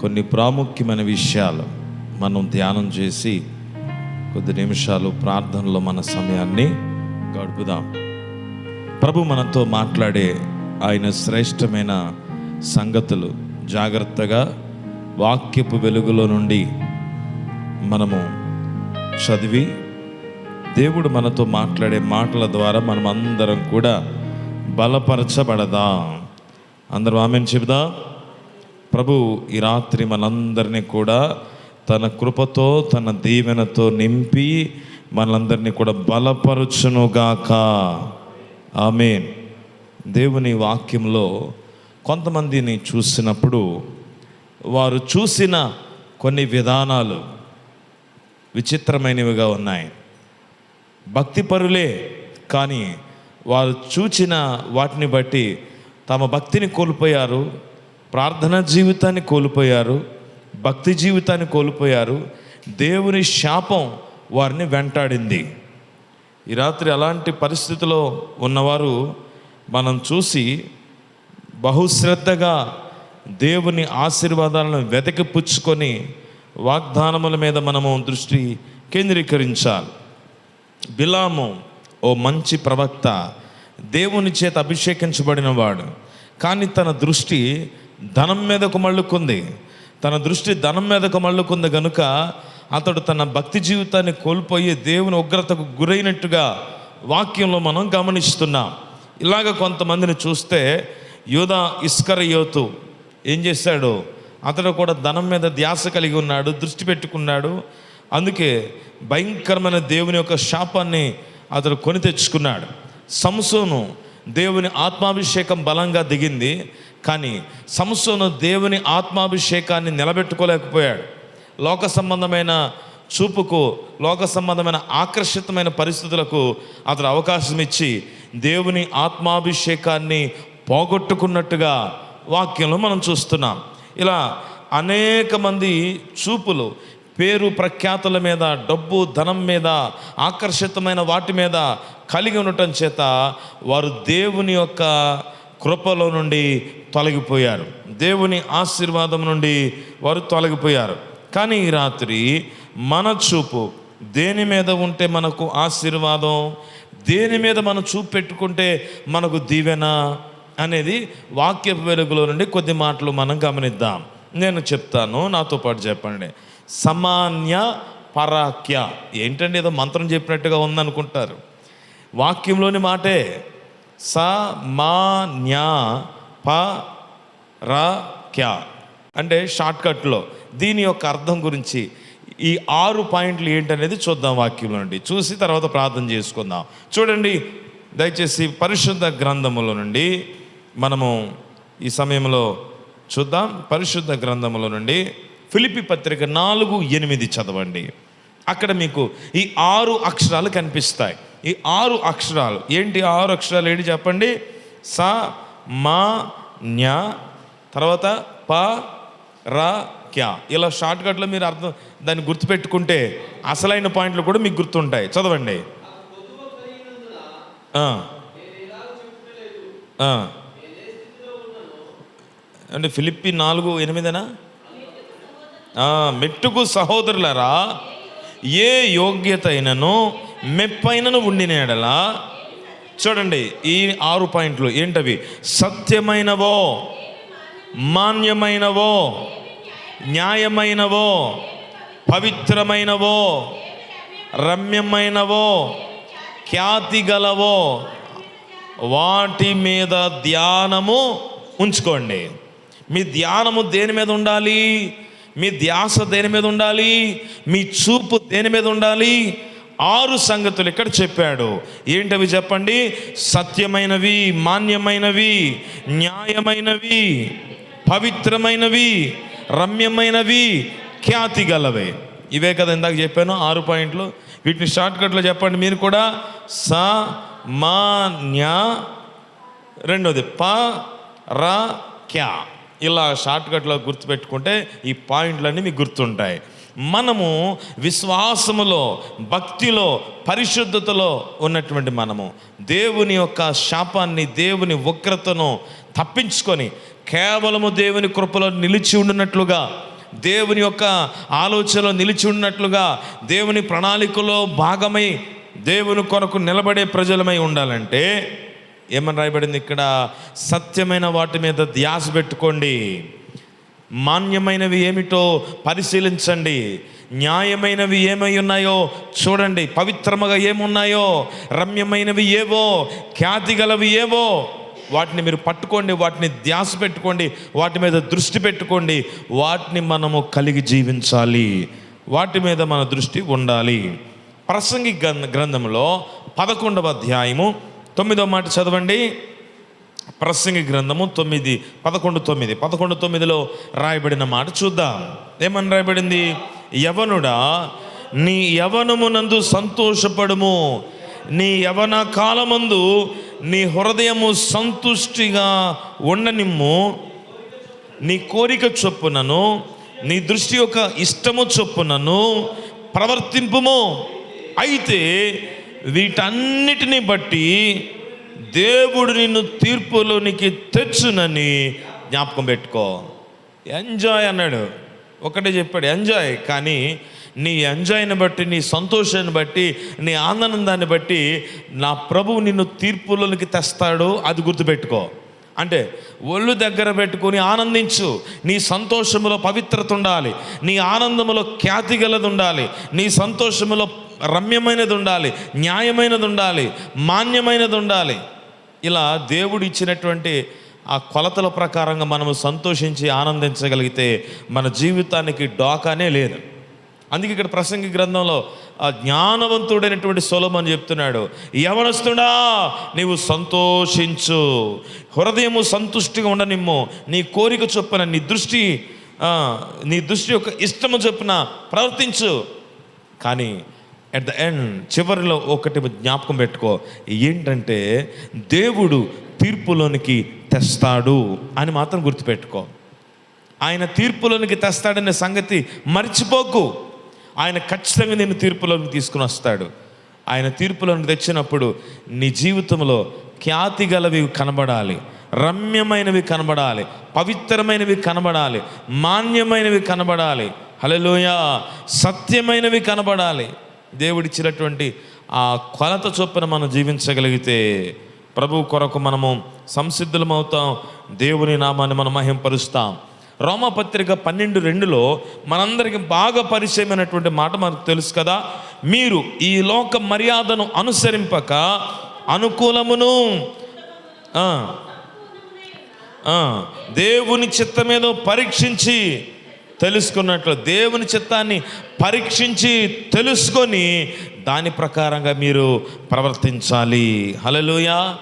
కొన్ని ప్రాముఖ్యమైన విషయాలు మనం ధ్యానం చేసి కొద్ది నిమిషాలు ప్రార్థనలో మన సమయాన్ని గడుపుదాం. ప్రభు మనతో మాట్లాడే ఆయన శ్రేష్టమైన సంగతులు జాగ్రత్తగా వాక్యపు వెలుగులో నుండి మనము చదివి దేవుడు మనతో మాట్లాడే మాటల ద్వారా మనం అందరం కూడా బలపరచబడదా. అందరం ఆమెను చెబుదా. ప్రభు ఈ రాత్రి మనందరినీ కూడా తన కృపతో తన దీవెనతో నింపి మనందరినీ కూడా బలపరచునుగాక. ఆమె దేవుని వాక్యంలో కొంతమందిని చూసినప్పుడు వారు చూసిన కొన్ని విధానాలు విచిత్రమైనవిగా ఉన్నాయి. భక్తిపరులే కానీ వారు చూచిన వాటిని బట్టి తమ భక్తిని కోల్పోయారు. ప్రార్థనా జీవితాన్ని కోల్పోయారు భక్తి జీవితాన్ని కోల్పోయారు దేవుని శాపం వారిని వెంటాడింది. ఈ రాత్రి అలాంటి పరిస్థితిలో ఉన్నవారు మనం చూసి బహుశ్రద్ధగా దేవుని ఆశీర్వాదాలను వెతకి పుచ్చుకొని వాగ్దానముల మీద మనము దృష్టి కేంద్రీకరించాలి. బిలాము ఓ మంచి ప్రవక్త దేవుని చేత అభిషేకించబడినవాడు కానీ తన దృష్టి ధనం మీదకు మళ్ళుకుంది. తన దృష్టి ధనం మీదకు మళ్ళుకుంది గనుక అతడు తన భక్తి జీవితాన్ని కోల్పోయి దేవుని ఉగ్రతకు గురైనట్టుగా వాక్యంలో మనం గమనిస్తున్నాం. ఇలాగ కొంతమందిని చూస్తే యోధా ఇస్కర యోతు ఏం చేశాడు? అతడు కూడా ధనం మీద ధ్యాస కలిగి ఉన్నాడు దృష్టి పెట్టుకున్నాడు. అందుకే భయంకరమైన దేవుని యొక్క శాపాన్ని అతడు కొని తెచ్చుకున్నాడు. సంసోను దేవుని ఆత్మాభిషేకం బలంగా దిగింది. కానీ సంస్థను దేవుని ఆత్మాభిషేకాన్ని నిలబెట్టుకోలేకపోయాడు. లోక సంబంధమైన చూపుకు లోక సంబంధమైన ఆకర్షితమైన పరిస్థితులకు అతడు అవకాశం ఇచ్చి దేవుని ఆత్మాభిషేకాన్ని పోగొట్టుకున్నట్టుగా వాక్యంలో మనం చూస్తున్నాం. ఇలా అనేక మంది చూపులు పేరు ప్రఖ్యాతుల మీద డబ్బు ధనం మీద ఆకర్షితమైన వాటి మీద కలిగి ఉండటం చేత వారు దేవుని యొక్క కృపలో నుండి తొలగిపోయారు. దేవుని ఆశీర్వాదం నుండి వారు తొలగిపోయారు. కానీ ఈ రాత్రి మన చూపు దేని మీద ఉంటే మనకు ఆశీర్వాదం? దేని మీద మనం చూపు పెట్టుకుంటే మనకు దీవెన? అనేది వాక్య వెలుగులో నుండి కొద్ది మాటలు మనం గమనిద్దాం. నేను చెప్తాను నాతో పాటు చెప్పండి. సమాన్య పరాక్య. ఏంటండి ఏదో మంత్రం చెప్పినట్టుగా ఉందనుకుంటారు? వాక్యంలోని మాటే స మా న్యా ప ర క్యా. అంటే షార్ట్కట్లో. దీని యొక్క అర్థం గురించి ఈ ఆరు పాయింట్లు ఏంటనేది చూద్దాం వాక్యంలో నుండి. చూసి తర్వాత ప్రార్థన చేసుకుందాం. చూడండి దయచేసి పరిశుద్ధ గ్రంథములో నుండి మనము ఈ సమయంలో చూద్దాం. పరిశుద్ధ గ్రంథములో నుండి ఫిలిపి పత్రిక నాలుగు ఎనిమిది చదవండి. అక్కడ మీకు ఈ ఆరు అక్షరాలు కనిపిస్తాయి. ఈ ఆరు అక్షరాలు. ఏంటి ఆరు అక్షరాలు? ఏంటి చెప్పండి? స మా న్యా తర్వాత ప రా క్యా ఇలా షార్ట్కట్లో మీరు అర్థం దాన్ని గుర్తుపెట్టుకుంటే అసలైన పాయింట్లు కూడా మీకు గుర్తుంటాయి. చదవండి. అంటే ఫిలిప్పి నాలుగు ఎనిమిదేనా? మెట్టుకు సహోదరులరా ఏ యోగ్యత అయినను మెప్పైనను ఉండిన ఎడలా చూడండి ఈ ఆరు పాయింట్లు ఏంటవి? సత్యమైనవో మాన్యమైనవో న్యాయమైనవో పవిత్రమైనవో రమ్యమైనవో ఖ్యాతి గలవో వాటి మీద ధ్యానము ఉంచుకోండి. మీ ధ్యానము దేని మీద ఉండాలి? మీ ధ్యాస దేని మీద ఉండాలి? మీ చూపు దేని మీద ఉండాలి? ఆరు సంగతులు ఇక్కడ చెప్పాడు. ఏంటవి చెప్పండి? సత్యమైనవి మాన్యమైనవి న్యాయమైనవి పవిత్రమైనవి రమ్యమైనవి ఖ్యాతి గలవే. ఇవే కదా ఇందాక చెప్పాను ఆరు పాయింట్లు. వీటిని షార్ట్కట్లో చెప్పండి మీరు కూడా. స మా న్యా రెండోది ప ర క్యా. ఇలా షార్ట్కట్లో గుర్తుపెట్టుకుంటే ఈ పాయింట్లన్నీ మీకు గుర్తుంటాయి. మనము విశ్వాసములో భక్తిలో పరిశుద్ధతలో ఉన్నటువంటి మనము. దేవుని యొక్క శాపాన్ని దేవుని ఉగ్రతను తప్పించుకొని కేవలము దేవుని కృపలో నిలిచి ఉండినట్లుగా దేవుని యొక్క ఆలోచనలో నిలిచి ఉన్నట్లుగా దేవుని ప్రణాళికలో భాగమై దేవుని కొరకు నిలబడే ప్రజలమై ఉండాలంటే ఏమని రాయబడింది ఇక్కడ? సత్యమైన వాటి మీద ధ్యాస పెట్టుకోండి. మాన్యమైనవి ఏమిటో పరిశీలించండి. న్యాయమైనవి ఏమై ఉన్నాయో చూడండి. పవిత్రముగా ఏమున్నాయో? రమ్యమైనవి ఏవో? ఖ్యాతి గలవి ఏవో? వాటిని మీరు పట్టుకోండి. వాటిని ధ్యాస పెట్టుకోండి. వాటి మీద దృష్టి పెట్టుకోండి. వాటిని మనము కలిగి జీవించాలి. వాటి మీద మన దృష్టి ఉండాలి. ప్రసంగి గ్రంథంలో పదకొండవ అధ్యాయము తొమ్మిదవ మాట చదవండి. ప్రసంగి గ్రంథము తొమ్మిది పదకొండు తొమ్మిది. పదకొండు తొమ్మిదిలో రాయబడిన మాట చూద్దాం. ఏమని రాయబడింది? యవనుడా నీ యవనమునందు సంతోషపడము. నీ యవన కాలమందు నీ హృదయము సంతుష్టిగా ఉండనిమ్ము. నీ కోరిక చొప్పునను నీ దృష్టి యొక్క ఇష్టము చొప్పునను ప్రవర్తింపుము. అయితే వీటన్నిటిని బట్టి దేవుడు నిన్ను తీర్పులోనికి తెచ్చునని జ్ఞాపకం పెట్టుకో. ఎంజాయ్ అన్నాడు. ఒకటే చెప్పాడు ఎంజాయ్ కానీ నీ ఎంజాయ్ని బట్టి నీ సంతోషాన్ని బట్టి నీ ఆనందాన్ని బట్టి నా ప్రభువు నిన్ను తీర్పులోనికి తెస్తాడు అది గుర్తుపెట్టుకో. అంటే ఒళ్ళు దగ్గర పెట్టుకొని ఆనందించు. నీ సంతోషములో పవిత్రత ఉండాలి. నీ ఆనందములో ఖ్యాతి గలది ఉండాలి. నీ సంతోషములో రమ్యమైనది ఉండాలి. న్యాయమైనది ఉండాలి. మాన్యమైనది ఉండాలి. ఇలా దేవుడు ఇచ్చినటువంటి ఆ కొలతల ప్రకారంగా మనము సంతోషించి ఆనందించగలిగితే మన జీవితానికి డోకానే లేదు. అందుకే ఇక్కడ ప్రసంగి గ్రంథంలో ఆ జ్ఞానవంతుడైనటువంటి సొలమని చెప్తున్నాడు యవనస్తుడా నీవు సంతోషించు. హృదయము సంతుష్టిగా ఉండనిమ్ము. నీ కోరిక చొప్పున నీ దృష్టి నీ దృష్టి యొక్క ఇష్టము చొప్పున ప్రవర్తించు. కానీ అట్ ద ఎండ్ చివరిలో ఒకటి జ్ఞాపకం పెట్టుకో. ఏంటంటే దేవుడు తీర్పులోనికి తెస్తాడు అని మాత్రం గుర్తుపెట్టుకో. ఆయన తీర్పులోనికి తెస్తాడనే సంగతి మర్చిపోకు. ఆయన ఖచ్చితంగా నేను తీర్పులోనికి తీసుకుని వస్తాడు. ఆయన తీర్పులోనికి తెచ్చినప్పుడు నీ జీవితంలో ఖ్యాతి గలవి కనబడాలి. రమ్యమైనవి కనబడాలి. పవిత్రమైనవి కనబడాలి. మాన్యమైనవి కనబడాలి. హలోయ సత్యమైనవి కనబడాలి. దేవుడిచ్చినటువంటి ఆ కొలత చొప్పున మనం జీవించగలిగితే ప్రభు కొరకు మనము సంసిద్ధులమవుతాం. దేవుని నామాన్ని మనం మహింపరుస్తాం. రోమపత్రిక పన్నెండు రెండులో మనందరికి బాగా పరిచయమైనటువంటి మాట మనకు తెలుసు కదా? మీరు ఈ లోక మర్యాదను అనుసరింపక అనుకూలమును. దేవుని ఆ, దేవుని చిత్తమేదో పరీక్షించి తెలుసుకున్నట్లు దేవుని చిత్తాన్ని పరీక్షించి తెలుసుకొని దాని ప్రకారంగా మీరు ప్రవర్తించాలి. హలలుయ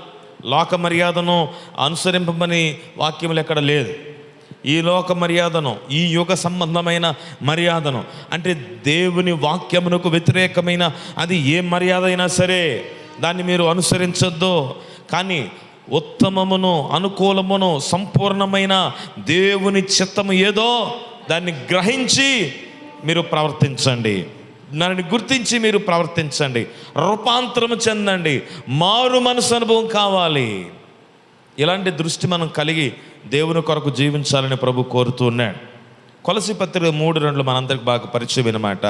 లోక మర్యాదను అనుసరింపమని వాక్యములు ఎక్కడ లేదు. ఈ లోక మర్యాదను ఈ యుగ సంబంధమైన మర్యాదను అంటే దేవుని వాక్యమునకు వ్యతిరేకమైన అది ఏ మర్యాద అయినా సరే దాన్ని మీరు అనుసరించొద్దు. కానీ ఉత్తమమును అనుకూలమును సంపూర్ణమైన దేవుని చిత్తము ఏదో దాన్ని గ్రహించి మీరు ప్రవర్తించండి. దానిని గుర్తించి మీరు ప్రవర్తించండి. రూపాంతరం చెందండి. మారు మనసు అనుభవం కావాలి. ఇలాంటి దృష్టి మనం కలిగి దేవుని కొరకు జీవించాలని ప్రభు కోరుతూ ఉన్నాడు. కొలసి పత్రిక మూడు రెండు మనందరికి బాగా పరిచయం అనమాట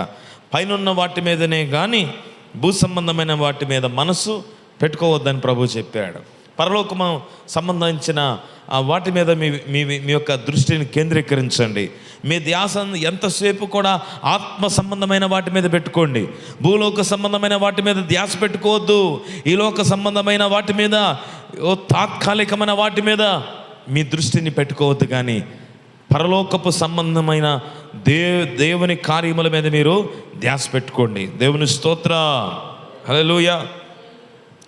పైనున్న వాటి మీదనే కానీ భూ సంబంధమైన వాటి మీద మనసు పెట్టుకోవద్దని ప్రభు చెప్పాడు. పరలోకము సంబంధించిన వాటి మీద మీ మీ మీ యొక్క దృష్టిని కేంద్రీకరించండి. మీ ధ్యాస ఎంతసేపు కూడా ఆత్మ సంబంధమైన వాటి మీద పెట్టుకోండి. భూలోక సంబంధమైన వాటి మీద ధ్యాస పెట్టుకోవద్దు. ఈ లోక సంబంధమైన వాటి మీద ఓ తాత్కాలికమైన వాటి మీద మీ దృష్టిని పెట్టుకోవద్దు కానీ పరలోకపు సంబంధమైన దే దేవుని కార్యముల మీద మీరు ధ్యాస పెట్టుకోండి. దేవుని స్తోత్ర. హల్లెలూయా.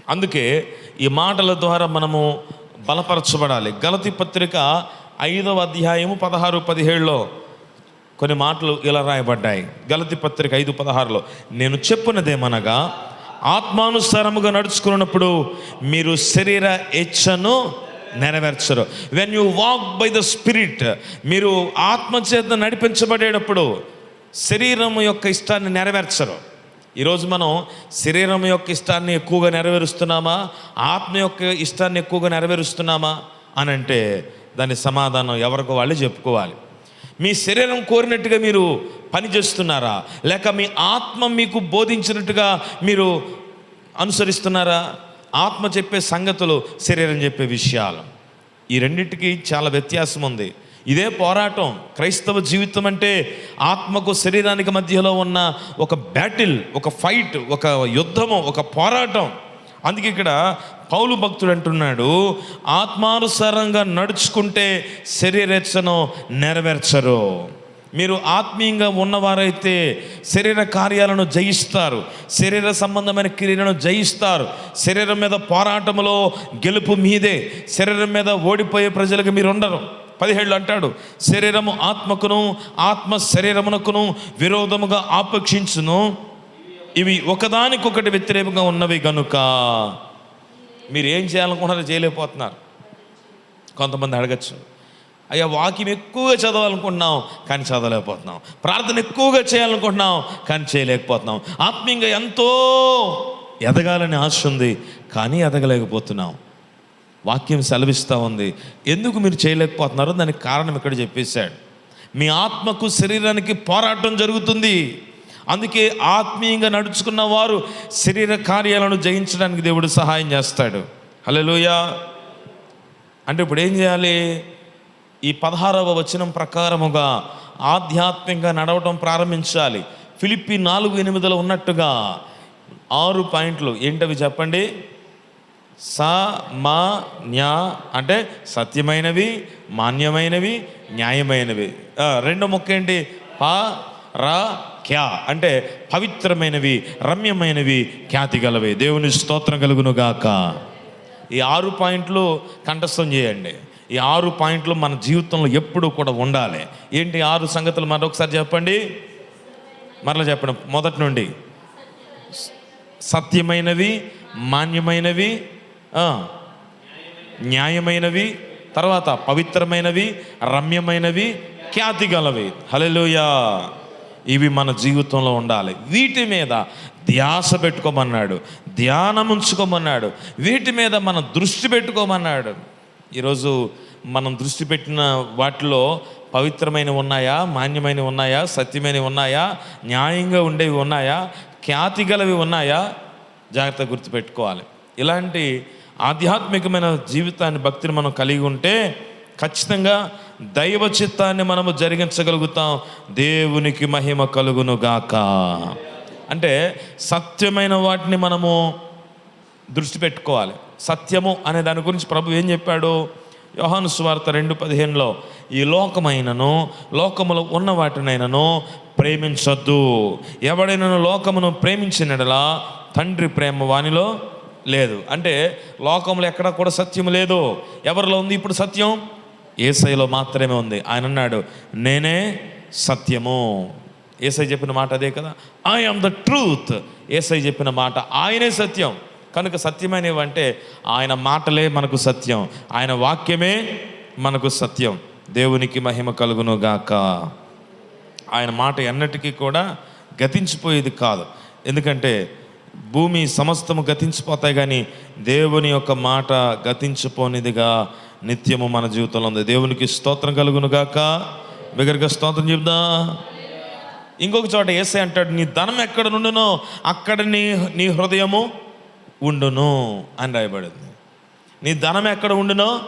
అందుకే ఈ మాటల ద్వారా మనము బలపరచబడాలి. గలతి పత్రిక ఐదవ అధ్యాయము పదహారు పదిహేడులో కొన్ని మాటలు ఇలా రాయబడ్డాయి. గలతి పత్రిక ఐదు పదహారులో నేను చెప్పినదేమనగా ఆత్మానుసారముగా నడుచుకున్నప్పుడు మీరు శరీర ఇచ్చను నెరవేర్చరు. When you walk by the spirit మీరు ఆత్మచేత నడిపించబడేటప్పుడు శరీరం యొక్క ఇష్టాన్ని నెరవేర్చరు. ఈరోజు మనం శరీరం యొక్క ఇష్టాన్ని ఎక్కువగా నెరవేరుస్తున్నామా? ఆత్మ యొక్క ఇష్టాన్ని ఎక్కువగా నెరవేరుస్తున్నామా? అని అంటే దాని సమాధానం ఎవరికి వాళ్ళు చెప్పుకోవాలి. మీ శరీరం కోరినట్టుగా మీరు పని చేస్తున్నారా? లేక మీ ఆత్మ మీకు బోధించినట్టుగా మీరు అనుసరిస్తున్నారా? ఆత్మ చెప్పే సంగతులు శరీరం చెప్పే విషయాలు. ఈ రెండింటికి చాలా వ్యత్యాసం ఉంది ఇదే పోరాటం క్రైస్తవ జీవితం అంటే ఆత్మకు శరీరానికి మధ్యలో ఉన్న ఒక బ్యాటిల్ ఒక ఫైట్ ఒక యుద్ధము ఒక పోరాటం. అందుకే ఇక్కడ పౌలు భక్తుడు అంటున్నాడు ఆత్మానుసారంగా నడుచుకుంటే శరీరేచ్ఛను నెరవేర్చరు. మీరు ఆత్మీయంగా ఉన్నవారైతే శరీర కార్యాలను జయిస్తారు శరీర సంబంధమైన క్రియలను జయిస్తారు. శరీరం మీద పోరాటములో గెలుపు మీదే శరీరం మీద ఓడిపోయే ప్రజలకు మీరు ఉండరు పదిహేళ్ళు అంటాడు శరీరము ఆత్మకును ఆత్మ శరీరమునకును విరోధముగా ఆపేక్షించును. ఇవి ఒకదానికొకటి వ్యతిరేకంగా ఉన్నవి గనుక మీరు ఏం చేయాలనుకుంటున్నారో చేయలేకపోతున్నారు. కొంతమంది అడగచ్చు అయ్యా వాక్యం ఎక్కువగా చదవాలనుకుంటున్నాం కానీ చదవలేకపోతున్నాం. ప్రార్థన ఎక్కువగా చేయాలనుకుంటున్నాం కానీ చేయలేకపోతున్నాం. ఆత్మీయంగా ఎంతో ఎదగాలని ఆశ ఉంది కానీ ఎదగలేకపోతున్నాం. వాక్యం సెలవిస్తూ ఉంది. ఎందుకు మీరు చేయలేకపోతున్నారో దానికి కారణం ఇక్కడ చెప్పేశాడు. మీ ఆత్మకు శరీరానికి పోరాటం జరుగుతుంది. అందుకే ఆత్మీయంగా నడుచుకున్న వారు శరీర కార్యాలను జయించడానికి దేవుడు సహాయం చేస్తాడు. హలోయ అంటే ఇప్పుడు ఏం చేయాలి? ఈ పదహారవ వచనం ప్రకారముగా ఆధ్యాత్మికంగా నడవటం ప్రారంభించాలి. ఫిలిప్పి నాలుగు ఎనిమిదిలో ఉన్నట్టుగా ఆరు పాయింట్లు ఏంటవి చెప్పండి? స మా న్యా అంటే సత్యమైనవి మాన్యమైనవి న్యాయమైనవి. రెండు రెండో ఏంటి ప రా క్యా అంటే పవిత్రమైనవి రమ్యమైనవి ఖ్యాతి గలవి దేవుని స్తోత్రం కలుగును గాక ఈ ఆరు పాయింట్లు కంఠస్థం చేయండి. ఈ ఆరు పాయింట్లు మన జీవితంలో ఎప్పుడూ కూడా ఉండాలి. ఏంటి ఆరు సంగతులు? మరొకసారి చెప్పండి. మరలా చెప్పండి. మొదటి నుండి. సత్యమైనవి మాన్యమైనవి న్యాయమైనవి తర్వాత పవిత్రమైనవి రమ్యమైనవి ఖ్యాతి గలవి హలెలుయా ఇవి మన జీవితంలో ఉండాలి. వీటి మీద ధ్యాస పెట్టుకోమన్నాడు. ధ్యానం ఉంచుకోమన్నాడు. వీటి మీద మనం దృష్టి పెట్టుకోమన్నాడు. ఈరోజు మనం దృష్టి పెట్టిన వాటిలో పవిత్రమైనవి ఉన్నాయా మాన్యమైనవి ఉన్నాయా సత్యమైనవి ఉన్నాయా న్యాయంగా ఉండేవి ఉన్నాయా ఖ్యాతి గలవి ఉన్నాయా? జాగ్రత్త గుర్తుపెట్టుకోవాలి. ఇలాంటి ఆధ్యాత్మికమైన జీవితాన్ని భక్తిని మనం కలిగి ఉంటే ఖచ్చితంగా దైవ చిత్తాన్ని మనము జరిగించగలుగుతాం. దేవునికి మహిమ కలుగును గాక. అంటే సత్యమైన వాటిని మనము దృష్టి పెట్టుకోవాలి. సత్యము అనే దాని గురించి ప్రభు ఏం చెప్పాడు? యోహాను సువార్త రెండు పదిహేనులో ఈ లోకమైనను లోకములో ఉన్న వాటినైనను ప్రేమించొద్దు. ఎవడైనా లోకమును ప్రేమించినడలా తండ్రి ప్రేమ వానిలో లేదు. అంటే లోకంలో ఎక్కడ కూడా సత్యం లేదు. ఎవరిలో ఉంది ఇప్పుడు సత్యం? ఏసైలో మాత్రమే ఉంది. ఆయన అన్నాడు నేనే సత్యము. ఏసై చెప్పిన మాట అదే కదా? ఐ ఆమ్ ద ట్రూత్ ఏసై చెప్పిన మాట ఆయనే సత్యం. కనుక సత్యమైనవి అంటే ఆయన మాటలే మనకు సత్యం. ఆయన వాక్యమే మనకు సత్యం. దేవునికి మహిమ కలుగును గాక. ఆయన మాట ఎన్నటికీ కూడా గతించిపోయేది కాదు. ఎందుకంటే భూమి సమస్తము గతించిపోతాయి కానీ దేవుని యొక్క మాట గతించిపోనిదిగా నిత్యము మన జీవితంలో ఉంది. దేవునికి స్తోత్రం కలుగును గాక. బిగరగా స్తోత్రం చెప్దా ఇంకొక చోట ఏసే అంటాడు నీ ధనం ఎక్కడ నుండునో అక్కడ నీ నీ హృదయము ఉండును అని రాయబడింది. నీ ధనం ఎక్కడ ఉండునో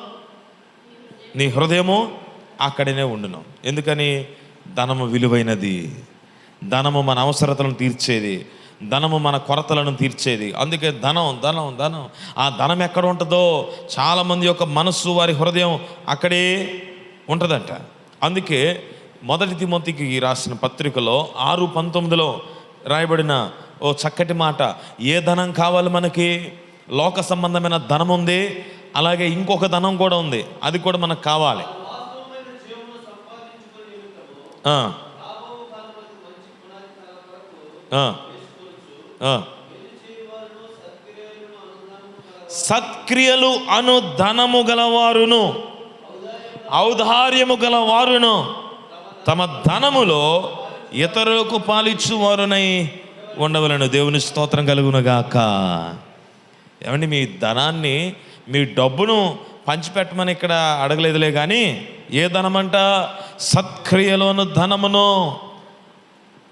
నీ హృదయము అక్కడనే ఉండును. ఎందుకని? ధనము విలువైనది. ధనము మన అవసరతలను తీర్చేది. ధనము మన కొరతలను తీర్చేది. అందుకే ధనం ధనం ధనం. ఆ ధనం ఎక్కడ ఉంటుందో చాలామంది యొక్క మనస్సు వారి హృదయం అక్కడే ఉంటుందంట. అందుకే మొదటి తిమోతికి రాసిన పత్రికలో ఆరు పంతొమ్మిదిలో రాయబడిన ఓ చక్కటి మాట ఏ ధనం కావాలి మనకి? లోక సంబంధమైన ధనం ఉంది అలాగే ఇంకొక ధనం కూడా ఉంది. అది కూడా మనకు కావాలి. ఆ. సత్క్రియలు అను ధనము గలవారును ఔదార్యము గలవారును తమ ధనములో ఇతరులకు పాలిచ్చువారునై ఉండవలను. దేవుని స్తోత్రం కలుగునగాక. ఏమండి మీ ధనాన్ని మీ డబ్బును పంచిపెట్టమని ఇక్కడ అడగలేదులే కానీ ఏ ధనమంట? సత్క్రియలోను ధనమును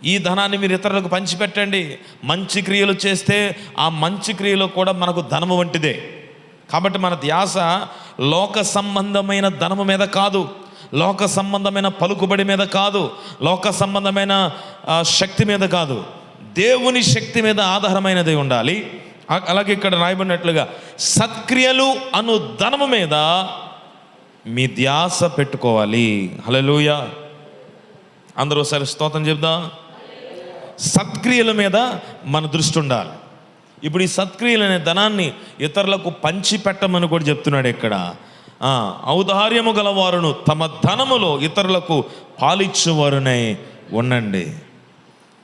ఈ ధనాన్ని మీరు ఇతరులకు పంచిపెట్టండి. మంచి క్రియలు చేస్తే ఆ మంచి క్రియలు కూడా మనకు ధనము వంటిదే. కాబట్టి మన ధ్యాస లోక సంబంధమైన ధనము మీద కాదు. లోక సంబంధమైన పలుకుబడి మీద కాదు. లోక సంబంధమైన శక్తి మీద కాదు. దేవుని శక్తి మీద ఆధారమైనది ఉండాలి. అలాగే ఇక్కడ రాయబడినట్లుగా సత్క్రియలు అను ధనము మీద మీ ధ్యాస పెట్టుకోవాలి. హలో అందరూ ఒకసారి స్తోత్రం చెప్దాం సత్క్రియల మీద మన దృష్టి ఉండాలి. ఇప్పుడు ఈ సత్క్రియలు అనే ధనాన్ని ఇతరులకు పంచి పెట్టమని కూడా చెప్తున్నాడు ఇక్కడ. ఔదార్యము ఔదార్యము గలవారును తమ ధనములో ఇతరులకు పాలిచ్చేవారునై ఉండండి.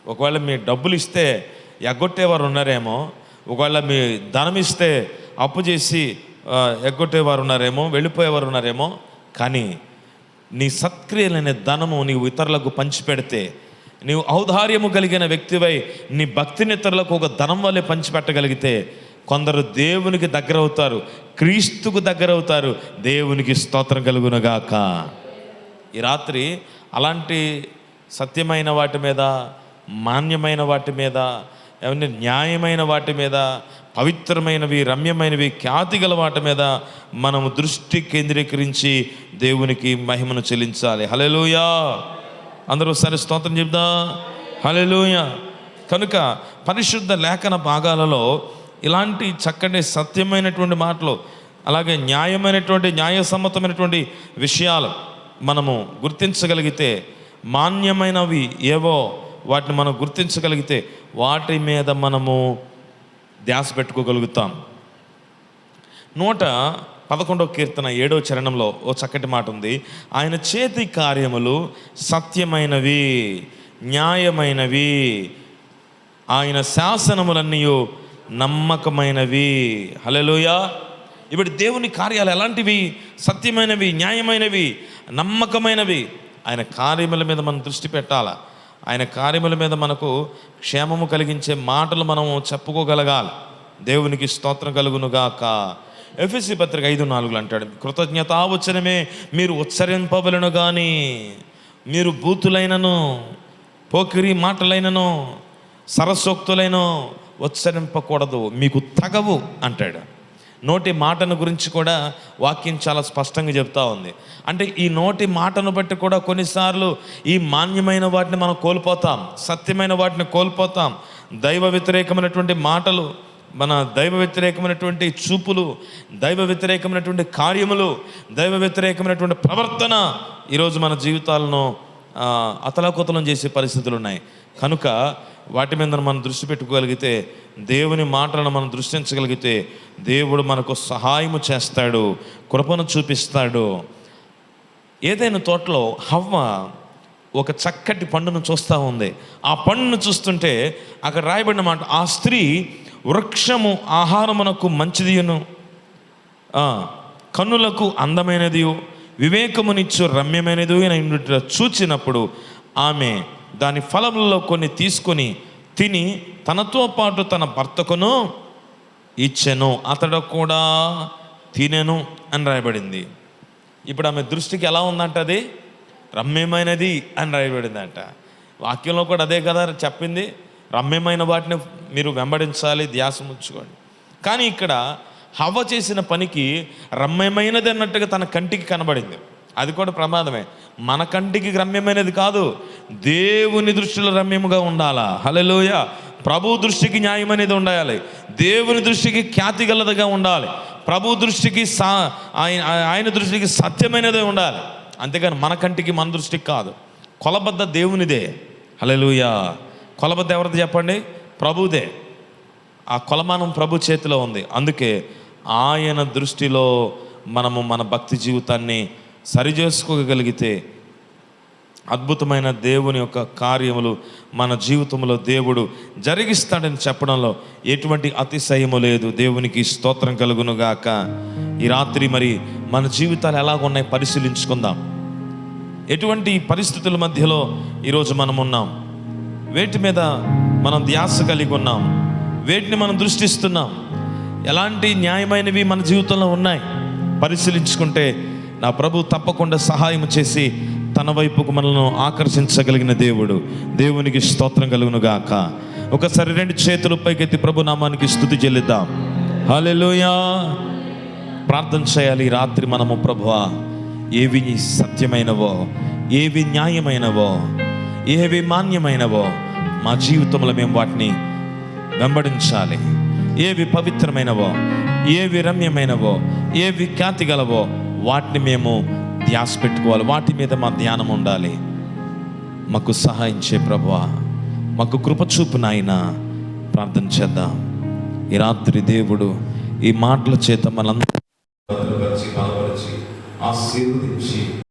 ఒకవేళ మీ డబ్బులు ఇస్తే ఎగ్గొట్టేవారు ఉన్నారేమో ఒకవేళ మీ ధనం ఇస్తే అప్పు చేసి ఎగ్గొట్టేవారు ఉన్నారేమో వెళ్ళిపోయేవారు ఉన్నారేమో కానీ నీ సత్క్రియలనే ధనము నీవు ఇతరులకు పంచిపెడితే నీవు ఔదార్యము కలిగిన వ్యక్తివై నీ భక్తిని ఇతరులకు ఒక ధనం వల్లే పంచిపెట్టగలిగితే కొందరు దేవునికి దగ్గర అవుతారు క్రీస్తుకు దగ్గర అవుతారు దేవునికి స్తోత్రం కలుగునగాక. ఈ రాత్రి అలాంటి సత్యమైన వాటి మీద మాన్యమైన వాటి మీద ఏమన్నా న్యాయమైన వాటి మీద పవిత్రమైనవి రమ్యమైనవి ఖ్యాతి గల వాటి మీద మనము దృష్టి కేంద్రీకరించి దేవునికి మహిమను చెల్లించాలి. హల్లెలూయా! అందరూ సరే స్తోత్రం చెప్దా? హల్లెలూయా. కనుక పరిశుద్ధ లేఖన భాగాలలో ఇలాంటి చక్కటి సత్యమైనటువంటి మాటలు అలాగే న్యాయమైనటువంటి న్యాయసమ్మతమైనటువంటి విషయాలు మనము గుర్తించగలిగితే మాన్యమైనవి ఏవో వాటిని మనం గుర్తించగలిగితే వాటి మీద మనము ధ్యాస పెట్టుకోగలుగుతాం. నూట పదకొండవ కీర్తన ఏడవ చరణంలో ఓ చక్కటి మాట ఉంది. ఆయన చేతి కార్యములు సత్యమైనవి న్యాయమైనవి ఆయన శాసనములన్నీ నమ్మకమైనవి. హల్లెలూయా! ఇప్పుడు దేవుని కార్యాలు ఎలాంటివి? సత్యమైనవి న్యాయమైనవి నమ్మకమైనవి. ఆయన కార్యముల మీద మనం దృష్టి పెట్టాల? ఆయన కార్యముల మీద మనకు క్షేమము కలిగించే మాటలు మనము చెప్పుకోగలగాలి. దేవునికి స్తోత్రం కలుగునుగాక. ఎఫ్ఎస్సి పత్రిక ఐదు నాలుగులు అంటాడు కృతజ్ఞతావచనమే మీరు ఉచ్చరింపవలను కానీ మీరు బూతులైనను పోకిరి మాటలైనను సరస్వక్తులైన ఉచ్చరింపకూడదు మీకు తగవు అంటాడు. నోటి మాటను గురించి కూడా వాక్యం చాలా స్పష్టంగా చెప్తా ఉంది. అంటే ఈ నోటి మాటను బట్టి కూడా కొన్నిసార్లు ఈ మాన్యమైన వాటిని మనం కోల్పోతాం సత్యమైన వాటిని కోల్పోతాం దైవ వ్యతిరేకమైనటువంటి మాటలు మన దైవ వ్యతిరేకమైనటువంటి చూపులు దైవ వ్యతిరేకమైనటువంటి కార్యములు దైవ వ్యతిరేకమైనటువంటి ప్రవర్తన ఈరోజు మన జీవితాలను అతలాకుతలం చేసే పరిస్థితులు ఉన్నాయి. కనుక వాటి మీద మనం దృష్టి పెట్టుకోగలిగితే దేవుని మాటలను మనం దృష్టించగలిగితే దేవుడు మనకు సహాయము చేస్తాడు కృపను చూపిస్తాడు. ఏదైనా తోటలో హవ్వ ఒక చక్కటి పండును చూస్తూ ఉంది. ఆ పండును చూస్తుంటే అక్కడ రాయబడిన మాట ఆ స్త్రీ వృక్షము ఆహారమునకు మంచిదియును. కన్నులకు అందమైనది వివేకమునిచ్చు రమ్యమైనది అని చూచినప్పుడు ఆమె దాని ఫలములలో కొన్ని తీసుకొని తిని తనతో పాటు తన భర్తకును ఇచ్చెను అతడు కూడా తినెను అని రాయబడింది. ఇప్పుడు ఆమె దృష్టికి ఎలా ఉందంట అది? రమ్యమైనది అని రాయబడిందంట. వాక్యంలో కూడా అదే కదా చెప్పింది. రమ్యమైన వాటిని మీరు వెంబడించాలి ధ్యాసం ఉంచుకోండి కానీ ఇక్కడ హవ చేసిన పనికి రమ్యమైనది అన్నట్టుగా తన కంటికి కనబడింది. అది కూడా ప్రమాదమే. మన కంటికి రమ్యమైనది కాదు దేవుని దృష్టిలో రమ్యముగా ఉండాలా? హలోయ ప్రభు దృష్టికి న్యాయం అనేది ఉండాలి. దేవుని దృష్టికి ఖ్యాతి గలదిగా ఉండాలి. ప్రభు దృష్టికి సా ఆయన ఆయన దృష్టికి సత్యమైనదే ఉండాలి. అంతేకాని మన కంటికి మన దృష్టికి కాదు. కొలబద్ద దేవునిదే. హల్లెలూయా. కొలబద్ద ఎవరిది చెప్పండి? ప్రభుదే. ఆ కొలమానం ప్రభు చేతిలో ఉంది. అందుకే ఆయన దృష్టిలో మనము మన భక్తి జీవితాన్ని సరిచేసుకోగలిగితే అద్భుతమైన దేవుని యొక్క కార్యములు మన జీవితంలో దేవుడు జరిగిస్తాడని చెప్పడంలో ఎటువంటి అతిశయము లేదు. దేవునికి స్తోత్రం కలుగునుగాక. ఈ రాత్రి మరి మన జీవితాలు ఎలాగున్నాయి పరిశీలించుకుందాం. ఎటువంటి పరిస్థితుల మధ్యలో ఈరోజు మనం ఉన్నాం వేటి మీద మనం ధ్యాస కలిగి ఉన్నాం వేటిని మనం దృష్టిస్తున్నాం ఎలాంటి న్యాయమైనవి మన జీవితంలో ఉన్నాయి పరిశీలించుకుంటే నా ప్రభు తప్పకుండా సహాయం చేసి తన వైపుకు మనల్ని ఆకర్షించగలిగిన దేవుడు. దేవునికి స్తోత్రం కలుగును గాక ఒకసారి రెండు చేతులు పైకెత్తి ప్రభు నామానికి స్థుతి చెల్లిద్దాం. హలెలుయా ప్రార్థన చేయాలి రాత్రి మనము ప్రభువా. ఏవి సత్యమైనవో ఏవి న్యాయమైనవో ఏవి మాన్యమైనవో మా జీవితంలో మేము వాటిని వెంబడించాలి. ఏవి పవిత్రమైనవో ఏవి రమ్యమైనవో ఏవి ఖ్యాతి గలవో వాటిని మేము ధ్యాస పెట్టుకోవాలి వాటి మీద మా ధ్యానం ఉండాలి. మాకు సహాయించే ప్రభా మాకు కృపచూపు నాయన. ప్రార్థన చేద్దాం. ఈ రాత్రి దేవుడు ఈ మాటల చేత మనందరూ ఆశీర్వదించి